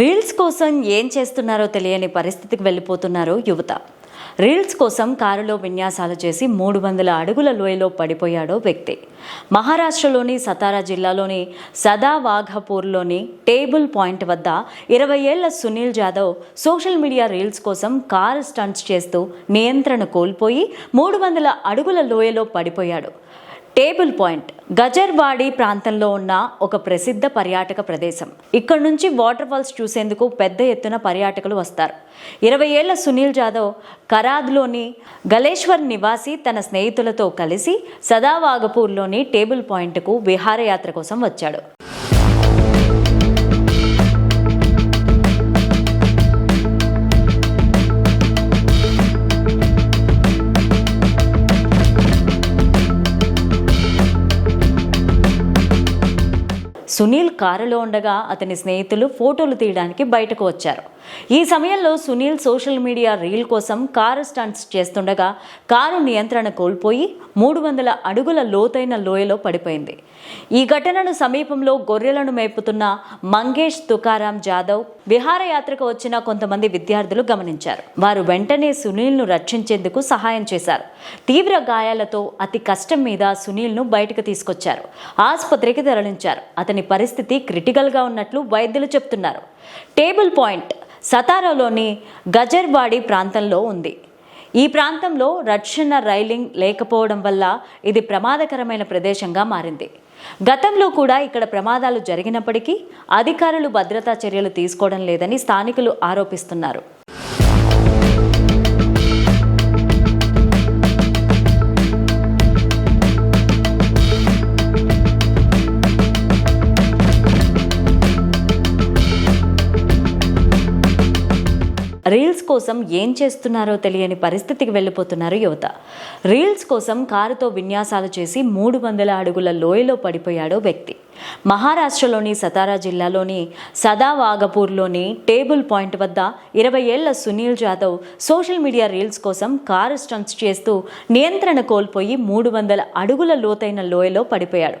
Reels కోసం ఏం చేస్తున్నారో తెలియని పరిస్థితికి వెళ్ళిపోతున్నారు యువత. రీల్స్ కోసం కారులో విన్యాసాలు చేసి మూడు వందల అడుగుల లోయలో పడిపోయాడో వ్యక్తి. మహారాష్ట్రలోని సతారా జిల్లాలోని సదావాఘపూర్లోని టేబుల్ పాయింట్ వద్ద ఇరవై ఏళ్ళ Sunil Jadhav social media reels కోసం కారు స్టంట్స్ చేస్తూ నియంత్రణ కోల్పోయి మూడు వందల అడుగుల లోయలో పడిపోయాడు. Table point. గజర్వాడి ప్రాంతంలో ఉన్న ఒక ప్రసిద్ధ పర్యాటక ప్రదేశం. ఇక్కడ నుంచి వాటర్ ఫాల్స్ చూసేందుకు పెద్ద ఎత్తున పర్యాటకులు వస్తారు. ఇరవై ఏళ్ళ సునీల్ జాదవ్ కరాద్లోని గలేశ్వర్ నివాసి తన స్నేహితులతో కలిసి సదావాగపూర్లోని టేబుల్ పాయింట్కు విహారయాత్ర కోసం వచ్చాడు. సునీల్ కారులో ఉండగా అతని స్నేహితులు ఫోటోలు తీయడానికి బయటకు వచ్చారు. ఈ సమయంలో సునీల్ సోషల్ మీడియా రీల్ కోసం కారు స్టంట్స్ చేస్తుండగా కారు నియంత్రణ కోల్పోయి మూడు వందల అడుగుల లోతైన లోయలో పడిపోయింది. ఈ ఘటనను సమీపంలో గొర్రెలను మేపుతున్న మంగేష్ తుకారాం జాదవ్ విహారయాత్రకు వచ్చిన కొంతమంది విద్యార్థులు గమనించారు. వారు వెంటనే సునీల్ను రక్షించేందుకు సహాయం చేశారు. తీవ్ర గాయాలతో అతి కష్టం మీద సునీల్ను బయటకు తీసుకొచ్చారు. ఆసుపత్రికి తరలించారు. అతని పరిస్థితి క్రిటికల్గా ఉన్నట్లు వైద్యులు చెప్తున్నారు. టేబుల్ పాయింట్ సతారాలోని గజర్వాడి ప్రాంతంలో ఉంది. ఈ ప్రాంతంలో రక్షణ రైలింగ్ లేకపోవడం వల్ల ఇది ప్రమాదకరమైన ప్రదేశంగా మారింది. గతంలో కూడా ఇక్కడ ప్రమాదాలు జరిగినప్పటికీ అధికారులు భద్రతా చర్యలు తీసుకోవడం లేదని స్థానికులు ఆరోపిస్తున్నారు. రీల్స్ కోసం ఏం చేస్తున్నారో తెలియని పరిస్థితికి వెళ్ళిపోతున్నారు యువత. రీల్స్ కోసం కారుతో విన్యాసాలు చేసి మూడు వందల అడుగుల లోయలో పడిపోయాడో వ్యక్తి. మహారాష్ట్రలోని సతారా జిల్లాలోని సదావాగపూర్లోని టేబుల్ పాయింట్ వద్ద ఇరవై ఏళ్ళ Sunil Jadhav social media reels కోసం కారు స్టంట్స్ చేస్తూ నియంత్రణ కోల్పోయి మూడు వందల అడుగుల లోతైన లోయలో పడిపోయాడు.